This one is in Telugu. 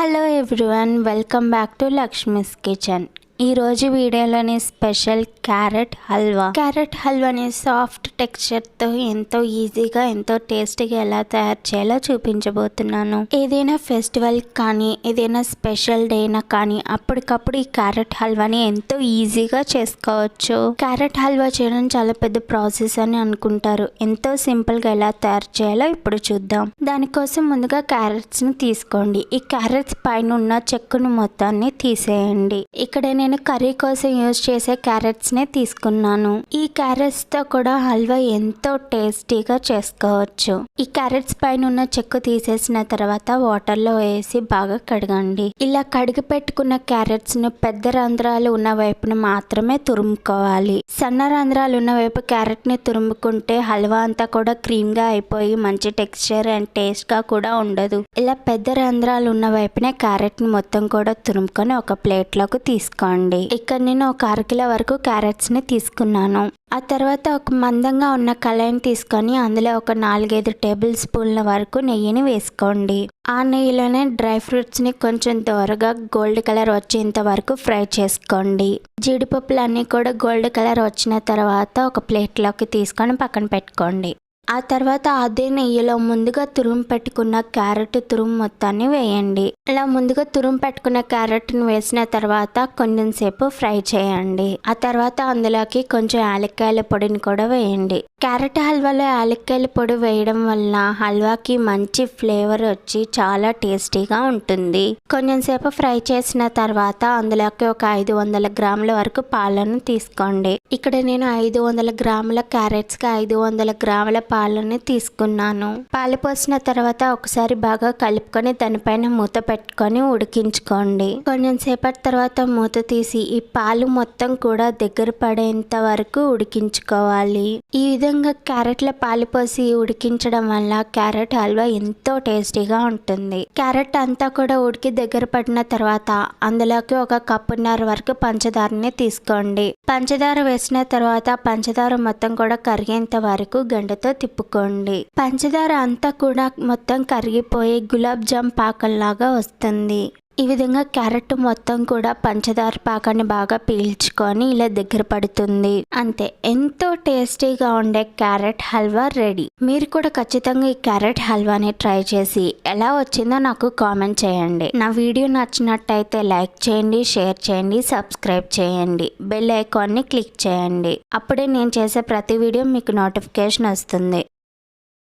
hello everyone welcome back to Lakshmi's kitchen ఈ రోజు వీడియోలోని స్పెషల్ క్యారెట్ హల్వా. క్యారెట్ హల్వాని సాఫ్ట్ టెక్స్చర్తో ఎంతో ఈజీగా ఎంతో టేస్టీగా ఎలా తయారు చేయాలో చూపించబోతున్నాను. ఏదైనా ఫెస్టివల్ కానీ ఏదైనా స్పెషల్ డే అయినా కానీ అప్పటికప్పుడు ఈ క్యారెట్ హల్వాని ఎంతో ఈజీగా చేసుకోవచ్చు. క్యారెట్ హల్వా చేయడం చాలా పెద్ద ప్రాసెస్ అని అనుకుంటారు. ఎంతో సింపుల్గా ఎలా తయారు చేయాలో ఇప్పుడు చూద్దాం. దానికోసం ముందుగా క్యారెట్స్ని తీసుకోండి. ఈ క్యారెట్స్ పైన ఉన్న చెక్కును మొత్తాన్ని తీసేయండి. ఇక్కడ నేను నేను కర్రీ కోసం యూజ్ చేసే క్యారెట్స్ నే తీసుకున్నాను. ఈ క్యారెట్స్తో కూడా హల్వా ఎంతో టేస్టీగా చేసుకోవచ్చు. ఈ క్యారెట్స్ పైన ఉన్న చెక్కు తీసేసిన తర్వాత వాటర్లో వేసి బాగా కడగండి. ఇలా కడిగి పెట్టుకున్న క్యారెట్స్ను పెద్ద రంధ్రాలు ఉన్న వైపున మాత్రమే తురుముకోవాలి. సన్న రంధ్రాలు ఉన్న వైపు క్యారెట్ని తురుముకుంటే హల్వా అంతా కూడా క్రీమ్గా అయిపోయి మంచి టెక్స్చర్ అండ్ టేస్ట్గా కూడా ఉండదు. ఇలా పెద్ద రంధ్రాలు ఉన్న వైపునే క్యారెట్ని మొత్తం కూడా తురుముకొని ఒక ప్లేట్లోకి అండి. ఇక్కడ నేను ఒక అరకిలో వరకు క్యారెట్స్ని తీసుకున్నాను. ఆ తర్వాత ఒక మందంగా ఉన్న కళాయిని తీసుకొని అందులో ఒక నాలుగైదు టేబుల్ స్పూన్ల వరకు నెయ్యిని వేసుకోండి. ఆ నెయ్యిలోనే డ్రై ఫ్రూట్స్ని కొంచెం దోరగా గోల్డ్ కలర్ వచ్చేంత వరకు ఫ్రై చేసుకోండి. జీడిపప్పులన్నీ కూడా గోల్డ్ కలర్ వచ్చిన తర్వాత ఒక ప్లేట్లోకి తీసుకొని పక్కన పెట్టుకోండి. ఆ తర్వాత అదే నెయ్యిలో ముందుగా తురుము పెట్టుకున్న క్యారెట్ తురుము మొత్తాన్ని వేయండి. ఇలా ముందుగా తురుము పెట్టుకున్న క్యారెట్ని వేసిన తర్వాత కొంచెం సేపు ఫ్రై చేయండి. ఆ తర్వాత అందులోకి కొంచెం యాలక్కాయల పొడిని కూడా వేయండి. క్యారెట్ హల్వాలో యాలక్కాయల పొడి వేయడం వల్ల హల్వాకి మంచి ఫ్లేవర్ వచ్చి చాలా టేస్టీగా ఉంటుంది. కొంచెం సేపు ఫ్రై చేసిన తర్వాత అందులోకి ఒక ఐదు వందల గ్రాముల వరకు పాలను తీసుకోండి. ఇక్కడ నేను ఐదు వందల గ్రాముల క్యారెట్స్కి ఐదు వందల గ్రాముల పాలని తీసుకున్నాను. పాలు పోసిన తర్వాత ఒకసారి బాగా కలుపుకొని దానిపైన మూత పెట్టుకొని ఉడికించుకోండి. కొంచెం సేపటి తర్వాత మూత తీసి ఈ పాలు మొత్తం కూడా దగ్గర పడేంత వరకు ఉడికించుకోవాలి. ఈ విధంగా క్యారెట్ల పాలు పోసి ఉడికించడం వల్ల క్యారెట్ హల్వా ఎంతో టేస్టీగా ఉంటుంది. క్యారెట్ అంతా కూడా ఉడికి దగ్గర పడిన తర్వాత అందులోకి ఒక కప్పున్నర వరకు పంచదారని తీసుకోండి. పంచదార వేసిన తర్వాత పంచదార మొత్తం కూడా కరిగేంత వరకు గంటతో తిప్పుకోండి. పంచదార అంతా కూడా మొత్తం కరిగిపోయి గులాబ్ జామ్ పాకంలాగా వస్తుంది. ఈ విధంగా క్యారెట్ మొత్తం కూడా పంచదార పాకాన్ని బాగా పీల్చుకొని ఇలా దగ్గర పడుతుంది. అంతే ఎంతో టేస్టీగా ఉండే క్యారెట్ హల్వా రెడీ. మీరు కూడా ఖచ్చితంగా ఈ క్యారెట్ హల్వాని ట్రై చేసి ఎలా వచ్చిందో నాకు కామెంట్ చేయండి. నా వీడియో నచ్చినట్టయితే లైక్ చేయండి షేర్ చేయండి సబ్స్క్రైబ్ చేయండి. బెల్ ఐకాన్ని క్లిక్ చేయండి. అప్పుడే నేను చేసే ప్రతి వీడియో మీకు నోటిఫికేషన్ వస్తుంది.